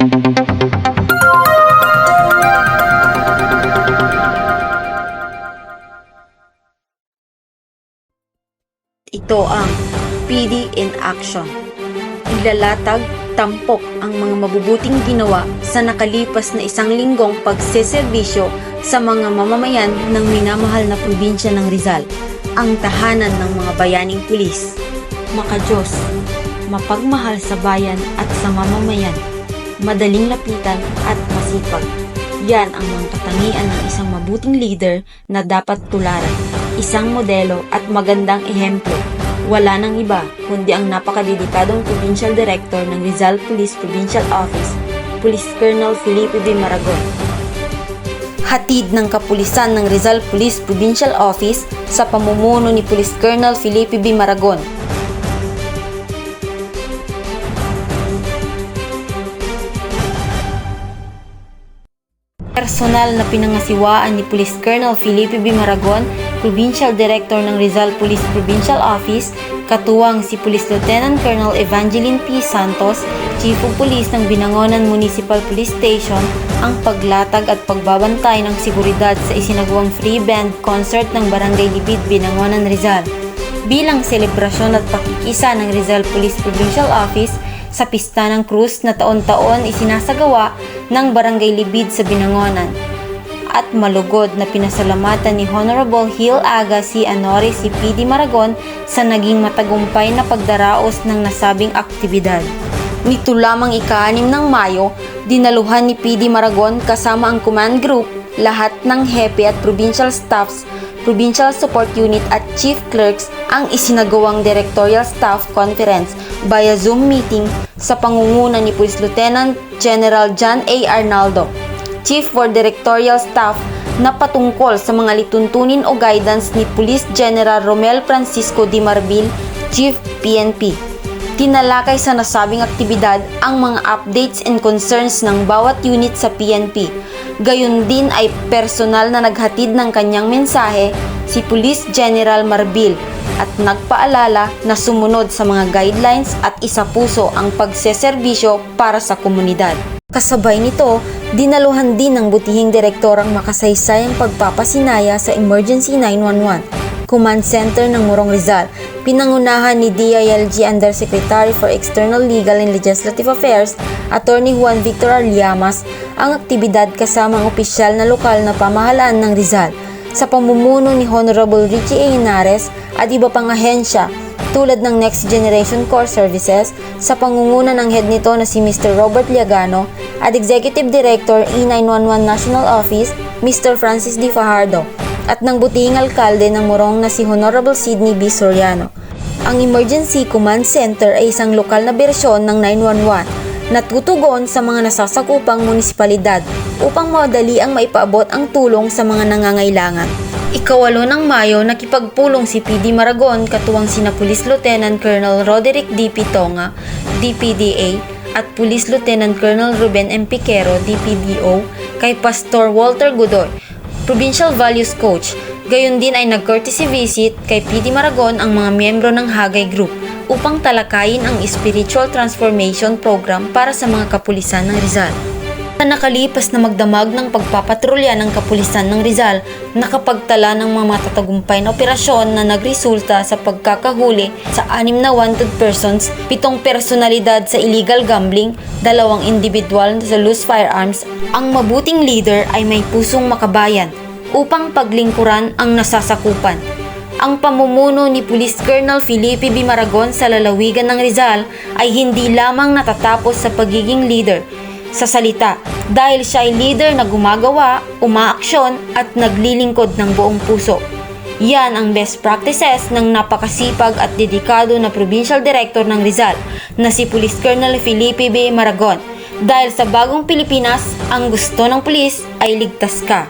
Ito ang PD in Action. Ilalatag, tampok ang mga mabubuting ginawa sa nakalipas na isang linggong pagseservisyo sa mga mamamayan ng minamahal na probinsya ng Rizal, ang tahanan ng mga bayaning pulis. Makajos, mapagmahal sa bayan at sa mamamayan madaling lapitan at masipag. Yan ang mga katangian ng isang mabuting leader na dapat tularan, isang modelo at magandang ehemplo. Wala nang iba kundi ang napakadedikadong Provincial Director ng Rizal Police Provincial Office, Police Colonel Felipe B. Maragon. Hatid ng kapulisan ng Rizal Police Provincial Office sa pamumuno ni Police Colonel Felipe B. Maragon. Personal na pinangasiwaan ni Police Colonel Felipe B. Maragon, Provincial Director ng Rizal Police Provincial Office, katuwang si Police Lieutenant Colonel Evangeline P. Santos, Chief of Police ng Binangonan Municipal Police Station, ang paglatag at pagbabantay ng seguridad sa isinagawang free band concert ng Barangay Libid, Binangonan, Rizal. Bilang selebrasyon at pakikisa ng Rizal Police Provincial Office sa Pista ng Cruz na taon-taon isinasagawa ng Barangay Libid sa Binangonan at malugod na pinasalamatan ni Honorable Hill Aga si Anori si PD Maragon sa naging matagumpay na pagdaraos ng nasabing aktibidad. Nito lamang ika-6 ng Mayo, dinaluhan ni PD Maragon kasama ang command group, lahat ng hepe at provincial staffs, provincial support unit at chief clerks ang isinagawang directorial staff conference via Zoom meeting sa pangunguna ni Police Lieutenant General John A. Arnaldo, Chief for Directorial Staff na patungkol sa mga lituntunin o guidance ni Police General Romel Francisco Di Marbil, Chief PNP. Tinalakay sa nasabing aktibidad ang mga updates and concerns ng bawat unit sa PNP. Gayon din ay personal na naghatid ng kanyang mensahe si Police General Marbil at nagpaalala na sumunod sa mga guidelines at isapuso ang pagseserbisyo para sa komunidad. Kasabay nito, dinaluhan din ng butihing direktor ang makasaysayang pagpapasinaya sa Emergency 911 Command Center ng Morong Rizal. Pinangunahan ni DILG Undersecretary for External Legal and Legislative Affairs, Attorney Juan Victor Arliamas, ang aktibidad kasama ang opisyal na lokal na pamahalaan ng Rizal sa pamumuno ni Honorable Richie A. Henares at iba pang ahensya tulad ng Next Generation Core Services sa pangunguna ng head nito na si Mr. Robert Liagano at Executive Director E911 National Office Mr. Francis D. Fajardo at ng butihing alkalde ng Morong na si Honorable Sidney B. Soriano. Ang Emergency Command Center ay isang lokal na bersyon ng 911 na tutugon sa mga nasasakupang munisipalidad upang madali ang maipaabot ang tulong sa mga nangangailangan. Ikawalo ng Mayo, nakipagpulong si PD Maragon katuwang sina Police Lieutenant Colonel Roderick D. Pitonga, DPDA, at Police Lieutenant Colonel Ruben M. Piquero, DPDO, kay Pastor Walter Godoy, Provincial Values Coach. Gayon din ay nag-courtesy visit kay PD Maragon ang mga miyembro ng Hagay Group upang talakayin ang Spiritual Transformation Program para sa mga kapulisan ng Rizal. Nakalipas na magdamag ng pagpapatrolya ng kapulisan ng Rizal, nakapagtala ng mga matatagumpay na operasyon na nagresulta sa pagkakahuli sa anim na wanted persons, pitong personalidad sa illegal gambling, dalawang individual sa loose firearms, ang mabuting leader ay may pusong makabayan upang paglingkuran ang nasasakupan. Ang pamumuno ni Police Colonel Felipe B. Maragon sa lalawigan ng Rizal ay hindi lamang natatapos sa pagiging leader sa salita dahil siya ay leader na gumagawa, umaaksyon at naglilingkod ng buong puso. Yan ang best practices ng napakasipag at dedikado na Provincial Director ng Rizal na si Police Colonel Felipe B. Maragon. Dahil sa bagong Pilipinas, ang gusto ng pulis ay ligtas ka.